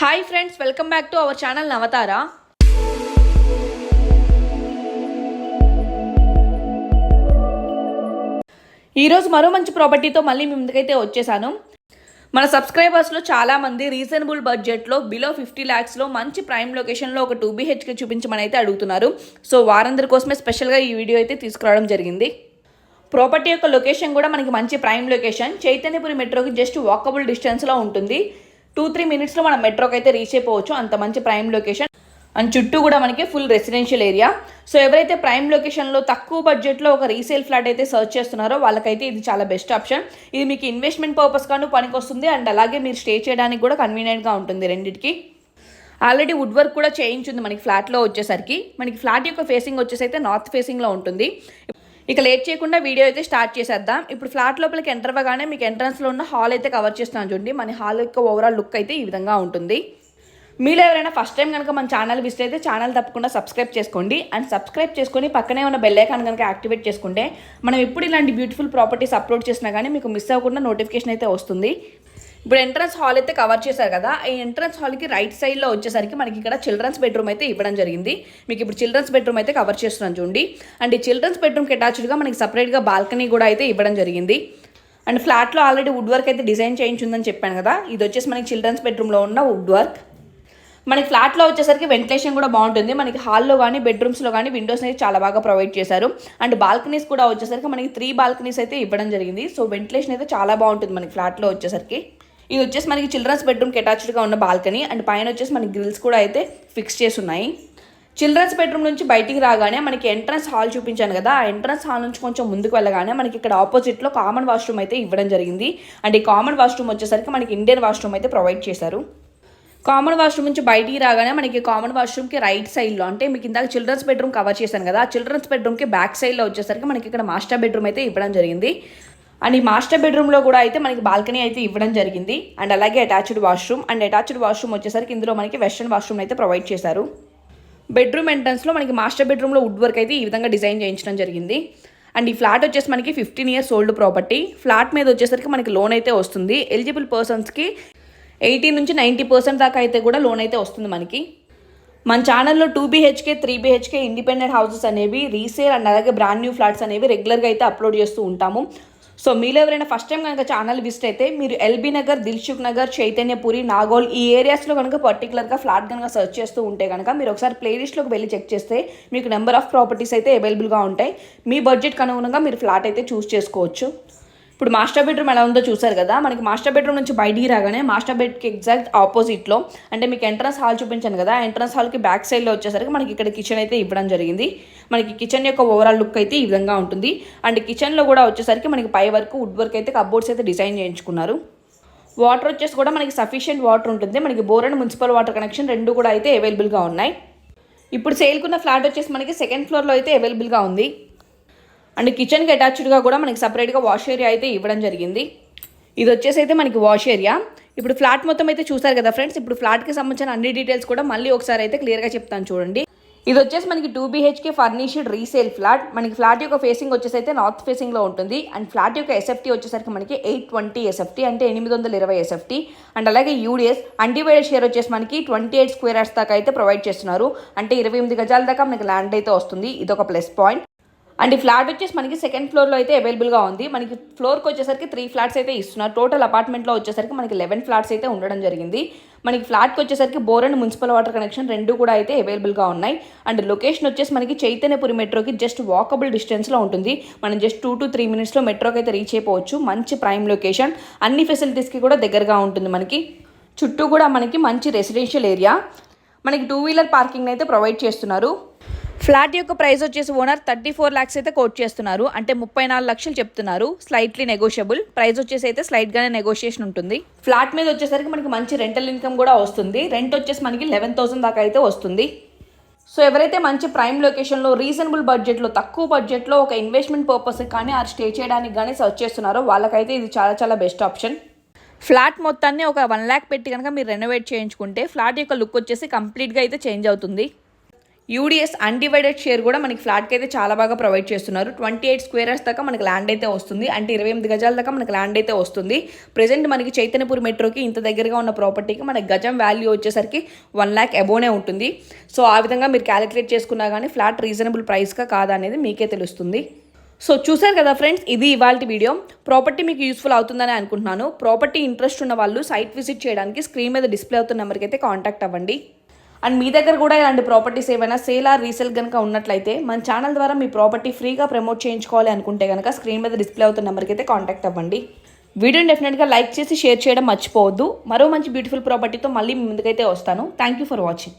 Hi friends welcome back to our channel Navatara ఈరోజు మరో మంచి ప్రాపర్టీతో మళ్ళీ మీ ముందుకైతే వచ్చేసాను. మన సబ్స్క్రైబర్స్లో చాలామంది రీజనబుల్ బడ్జెట్లో బిలో ఫిఫ్టీ ల్యాక్స్లో మంచి ప్రైమ్ లొకేషన్లో ఒక టూ బీహెచ్కే చూపించమని అయితే అడుగుతున్నారు. సో వారందరి కోసమే స్పెషల్గా ఈ వీడియో అయితే తీసుకురావడం జరిగింది. ప్రాపర్టీ యొక్క లొకేషన్ కూడా మనకి మంచి ప్రైమ్ లొకేషన్ చైతన్యపురి మెట్రోకి జస్ట్ వాకబుల్ డిస్టెన్స్లో ఉంటుంది. టూ త్రీ మినిట్స్లో మనం మెట్రోకి అయితే రీచ్ అయిపోవచ్చు. అంత మంచి ప్రైమ్ లొకేషన్ అండ్ చుట్టూ కూడా మనకి ఫుల్ రెసిడెన్షియల్ ఏరియా సో ఎవరైతే ప్రైమ్ లొకేషన్లో తక్కువ బడ్జెట్లో ఒక రీసేల్ ఫ్లాట్ అయితే సర్చ్ చేస్తున్నారో వాళ్ళకైతే ఇది చాలా బెస్ట్ ఆప్షన్ ఇది మీకు ఇన్వెస్ట్మెంట్ పర్పస్ పనికి పనికొస్తుంది. అండ్ అలాగే మీరు స్టే చేయడానికి కూడా కన్వీనియంట్గా ఉంటుంది రెండింటికి. ఆల్రెడీ వుడ్ వర్క్ కూడా చేయించుంది మనకి ఫ్లాట్లో వచ్చేసరికి. మనకి ఫ్లాట్ యొక్క ఫేసింగ్ వచ్చేసి అయితే నార్త్ ఫేసింగ్లో ఉంటుంది. ఇక లేట్ చేయకుండా వీడియో అయితే స్టార్ట్ చేసేద్దాం. ఇప్పుడు ఫ్లాట్ లోపలికి ఎంటర్ అవ్వగానే మీకు ఎంట్రన్స్లో ఉన్న హాల్ అయితే కవర్ చేస్తున్నాను చూడండి. మన హాల్ యొక్క ఓవరాల్ లుక్ అయితే ఈ విధంగా ఉంటుంది. మీలో ఎవరైనా ఫస్ట్ టైం కనుక మన ఛానల్ విజిట్ అయితే ఛానల్ తప్పకుండా సబ్స్క్రైబ్ చేసుకోండి. అండ్ సబ్స్క్రైబ్ చేసుకొని పక్కనే ఉన్న బెల్ ఐకాన్ కనుక యాక్టివేట్ చేసుకుంటే మనం ఎప్పుడు ఇలాంటి బ్యూటిఫుల్ ప్రాపర్టీస్ అప్లోడ్ చేసినా కానీ మీకు మిస్ అవ్వకుండా నోటిఫికేషన్ అయితే వస్తుంది. ఇప్పుడు ఎంట్రన్స్ హాల్ అయితే కవర్ చేశారు కదా ఈ ఎంట్రన్స్ హాల్కి రైట్ సైడ్లో వచ్చేసరికి మనకి ఇక్కడ చిల్డ్రన్స్ బెడ్రూమ్ అయితే ఇవ్వడం జరిగింది. మీకు ఇప్పుడు చిల్డ్రన్స్ బెడ్రూమ్ అయితే కవర్ చేస్తున్నాను చూడండి. అండ్ ఈ చిల్డ్రన్స్ బెడ్రూమ్కి అటాచ్డ్గా మనకి సపరేట్గా బాల్కనీ కూడా అయితే ఇవ్వడం జరిగింది. అండ్ ఫ్లాట్లో ఆల్రెడీ వుడ్ వర్క్ అయితే డిజైన్ చేయించుందని చెప్పాను కదా ఇది వచ్చేసి మనకి చిల్డ్రన్స్ బెడ్రూమ్లో ఉన్న వుడ్ వర్క్ మనకి ఫ్లాట్లో వచ్చేసరికి వెంటిలేషన్ కూడా బాగుంటుంది. మనకి హాల్లో కానీ బెడ్రూమ్స్లో కానీ విండోస్ అయితే చాలా బాగా ప్రొవైడ్ చేశారు. అండ్ బాల్కనీస్ కూడా వచ్చేసరికి మనకి త్రీ బాల్కనీస్ అయితే ఇవ్వడం జరిగింది. సో వెంటిలేషన్ అయితే చాలా బాగుంటుంది మనకి ఫ్లాట్లో వచ్చేసరికి. ఇది వచ్చేసి మనకి చిల్డ్రన్స్ బెడ్రూమ్కి అటాచ్డ్గా ఉన్న బాల్కనీ. అండ్ పైన వచ్చేసి మనకి గ్రిల్స్ కూడా అయితే ఫిక్స్ చేసి ఉన్నాయి చిల్డ్రన్స్ బెడ్రూమ్ నుంచి బయటికి రాగానే మనకి ఎంట్రన్స్ హాల్ చూపించాను కదా ఆ ఎంట్రన్స్ హాల్ నుంచి కొంచెం ముందుకు వెళ్ళగానే మనకి ఇక్కడ ఆపోజిట్లో కామన్ వాష్రూమ్ అయితే ఇవ్వడం జరిగింది. అండ్ ఈ కామన్ వాష్రూమ్ వచ్చేసరికి మనకి ఇండియన్ వాష్రూమ్ అయితే ప్రొవైడ్ చేశారు. కామన్ వాష్రూమ్ నుంచి బయటికి రాగానే మనకి కామన్ వాష్రూమ్కి రైట్ సైడ్లో అంటే మీకు ఇందాక చిల్డ్రన్స్ బెడ్రూమ్ కవర్ చేశాను కదా ఆ చిల్డ్రన్స్ బెడ్రూమ్కి బ్యాక్ సైడ్లో వచ్చేసరికి మనకి ఇక్కడ మాస్టర్ బెడ్రూమ్ అయితే ఇవ్వడం జరిగింది. అండ్ ఈ మాస్టర్ బెడ్రూమ్లో కూడా అయితే మనకి బాల్కనీ అయితే ఇవ్వడం జరిగింది. అండ్ అలాగే attached washroom and attached washroom వచ్చేసరికి ఇందులో మనకి వెస్ట్రన్ వాష్రూమ్ అయితే ప్రొవైడ్ చేశారు. బెడ్రూమ్ ఎంట్రన్స్లో మనకి మాస్టర్ బెడ్రూమ్లో వుడ్ వర్క్ అయితే ఈ విధంగా డిజైన్ చేయించడం జరిగింది. అండ్ ఈ ఫ్లాట్ వచ్చేసి మనకి fifteen years old property flat మీద వచ్చేసరికి మనకి లోన్ అయితే వస్తుంది. ఎలిజిబుల్ పర్సన్స్కి ఎయిటీ నుంచి నైంటీ పర్సెంట్ దాకా అయితే కూడా లోన్ అయితే వస్తుంది మనకి. మన ఛానల్లో two B H K three B H K independent houses అనేవి రీసేల్ అండ్ అలాగే బ్రాండ్ న్యూ ఫ్లాట్స్ అనేవి రెగ్యులర్గా అయితే అప్లోడ్ చేస్తూ ఉంటాము. సో మీలో ఎవరైనా ఫస్ట్ టైం కనుక ఛానల్ విజిట్ అయితే మీరు ఎల్బీ నగర్ దిల్సుఖ్ నగర్ చైతన్యపురి నాగోల్ ఈ ఏరియాస్లో కనుక పర్టికులర్గా ఫ్లాట్ కనుక సెర్చ్ చేస్తూ ఉంటే కనుక మీరు ఒకసారి ప్లేలిస్ట్లోకి వెళ్ళి చెక్ చేస్తే మీకు నెంబర్ ఆఫ్ ప్రాపర్టీస్ అయితే అవైలబుల్గా ఉంటాయి. మీ బడ్జెట్కి అనుగుణంగా మీరు ఫ్లాట్ అయితే చూస్ చేసుకోవచ్చు. ఇప్పుడు మాస్టర్ బెడ్రూమ్ ఎలా ఉందో చూసారు కదా మనకి మాస్టర్ బెడ్రూమ్ నుంచి బయటికి రాగానే మాస్టర్ బెడ్కి ఎగ్జాక్ట్ ఆపోజిట్లో అంటే మీకు ఎంట్రన్స్ హాల్ చూపించాను కదా ఎంట్రన్స్ హాల్కి బ్యాక్ సైడ్లో వచ్చేసరికి మనకి ఇక్కడ కిచెన్ అయితే ఇవ్వడం జరిగింది. మనకి కిచెన్ యొక్క ఓవరాల్ లుక్ అయితే ఈ విధంగా ఉంటుంది. అండ్ కిచెన్లో కూడా వచ్చేసరికి మనకి పై వరకు వుడ్ వర్క్ అయితే కబోర్డ్స్ అయితే డిజైన్ చేయించుకున్నారు. వాటర్ వచ్చేసి కూడా మనకి సఫిషియెంట్ వాటర్ ఉంటుంది. మనకి bore and municipal water connection రెండు కూడా అయితే అవైలబుల్గా ఉన్నాయి. ఇప్పుడు సేల్కున్న ఫ్లాట్ వచ్చేసి మనకి సెకండ్ ఫ్లోర్లో అయితే అవైలబుల్గా ఉంది. అండ్ కిచెన్కి అటాచ్డ్గా కూడా మనకి సపరేట్గా వాష్ ఏరియా అయితే ఇవ్వడం జరిగింది. ఇది వచ్చేసి అయితే మనకి వాష్ ఏరియా. ఇప్పుడు ఫ్లాట్ మొత్తం అయితే చూసారు కదా ఫ్రెండ్స్ ఇప్పుడు ఫ్లాట్కి సంబంధించిన అన్ని డీటెయిల్స్ కూడా మళ్ళీ ఒకసారి అయితే క్లియర్గా చెప్తాను చూడండి. ఇది వచ్చేసి మనకి two B H K furnished resale flat. మనకి ఫ్లాట్ యొక్క ఫేసింగ్ వచ్చేసి అయితే నార్త్ ఫేసింగ్లో ఉంటుంది. అండ్ ఫ్లాట్ యొక్క ఎస్ఎఫ్టీ వచ్చేసరికి మనకి ఎయిట్ ట్వంటీ ఎస్ఎఫ్టీ అంటే ఎనిమిది వందల ఇరవై ఎస్ఎఫ్టీ అండ్ అలాగే U D S undivided share వచ్చేసి మనకి ట్వంటీ ఎయిట్ స్క్వేర్ యార్డ్స్ దాకా అయితే ప్రొవైడ్ చేస్తున్నారు. అంటే ఇరవై ఎనిమిది గజాల దాకా మనకి ల్యాండ్ అయితే వస్తుంది. ఇది ఒక ప్లస్ పాయింట్. అండ్ ఈ ఫ్లాట్ వచ్చేసి మనకి సెకండ్ ఫ్లోర్లో అయితే అవైలబుల్గా ఉంది. మనకి ఫ్లోర్కి వచ్చేసరికి త్రీ ఫ్లాట్స్ అయితే ఇస్తున్నారు. టోటల్ అపార్ట్మెంట్లో వచ్చేసరికి మనకి లెవెన్ ఫ్లాట్స్ అయితే ఉండడం జరిగింది. మనకి ఫ్లాట్కి వచ్చేసరికి bore and municipal water connection రెండు కూడా అయితే అవైలబుల్గా ఉన్నాయి. అండ్ లొకేషన్ వచ్చేసి మనకి చైతన్యపురి మెట్రోకి జస్ట్ వాకబుల్ డిస్టెన్స్లో ఉంటుంది. మనం జస్ట్ టూ టు త్రీ మినిట్స్లో మెట్రోకి అయితే రీచ్ అయిపోవచ్చు. మంచి ప్రైమ్ లొకేషన్ అన్ని ఫెసిలిటీస్కి కూడా దగ్గరగా ఉంటుంది మనకి. చుట్టూ కూడా మనకి మంచి రెసిడెన్షియల్ ఏరియా మనకి టూ వీలర్ పార్కింగ్ అయితే ప్రొవైడ్ చేస్తున్నారు. ఫ్లాట్ యొక్క ప్రైస్ వచ్చేసి ఓనర్ థర్టీ ఫోర్ ల్యాక్స్ అయితే కోట్ చేస్తున్నారు. అంటే ముప్పై నాలుగు లక్షలు చెప్తున్నారు. స్లైట్లీ నెగోషియబుల్ ప్రైస్ వచ్చేసి అయితే స్లైట్గానే నెగోషియేషన్ ఉంటుంది. ఫ్లాట్ మీద వచ్చేసరికి మనకి మంచి రెంటల్ ఇన్కమ్ కూడా వస్తుంది. రెంట్ వచ్చేసి మనకి లెవెన్ థౌసండ్ దాకా అయితే వస్తుంది. సో ఎవరైతే మంచి ప్రైమ్ లొకేషన్లో రీజనబుల్ బడ్జెట్లో తక్కువ బడ్జెట్లో ఒక ఇన్వెస్ట్మెంట్ పర్పస్ కానీ ఆ స్టే చేయడానికి కానీ సర్చ్ చేస్తున్నారో వాళ్ళకైతే ఇది చాలా చాలా బెస్ట్ ఆప్షన్ ఫ్లాట్ మొత్తాన్ని ఒక వన్ ల్యాక్ పెట్టి కనుక మీరు రెనోవేట్ చేయించుకుంటే ఫ్లాట్ యొక్క లుక్ వచ్చేసి కంప్లీట్గా అయితే చేంజ్ అవుతుంది. యూడిఎస్ అన్డివైడెడ్ షేర్ కూడా మనకి ఫ్లాట్కి అయితే చాలా బాగా ప్రొవైడ్ చేస్తున్నారు. ట్వంటీ ఎయిట్ స్క్వేర్స్ దాకా మనకి ల్యాండ్ అయితే వస్తుంది. అంటే ఇరవై ఎనిమిది గజాల దాకా మనకి ల్యాండ్ అయితే వస్తుంది. ప్రజెంట్ మనకి చైతన్యపూర్ మెట్రోకి ఇంత దగ్గరగా ఉన్న ప్రాపర్టీకి మనకి గజం వాల్యూ వచ్చేసరికి వన్ ల్యాక్ అబోనే ఉంటుంది. సో ఆ విధంగా మీరు క్యాలిక్యులేట్ చేసుకున్నా కానీ ఫ్లాట్ రీజనబుల్ ప్రైస్గా కాదా అనేది మీకే తెలుస్తుంది. సో చూసారు కదా ఫ్రెండ్స్ ఇది ఇవాళ వీడియో ప్రాపర్టీ మీకు యూస్ఫుల్ అవుతుందని అనుకుంటున్నాను. ప్రాపర్టీ ఇంట్రెస్ట్ ఉన్న వాళ్ళు సైట్ విజిట్ చేయడానికి స్క్రీన్ మీద డిస్ప్లే అవుతున్న నెంబర్కి అయితే కాంటాక్ట్ అవ్వండి. అండ్ మీ దగ్గర కూడా ఇలాంటి ప్రాపర్టీస్ ఏమైనా సేల్ ఆర్ రీసేల్ కనుక ఉన్నట్లయితే మన ఛానల్ ద్వారా మీ ప్రాపర్టీ ఫ్రీగా ప్రమోట్ చేయించుకోవాలి అనుకుంటే కనుక స్క్రీన్ మీద డిస్ప్లే అవుతున్న నెంబర్కి అయితే కాంటాక్ట్ అవ్వండి. వీడియోని డెఫినెట్గా లైక్ చేసి షేర్ చేయడం మర్చిపోవద్దు. మరో మంచి బ్యూటిఫుల్ ప్రాపర్టీతో మళ్ళీ మీ ముందుకైతే వస్తాను. Thank you for watching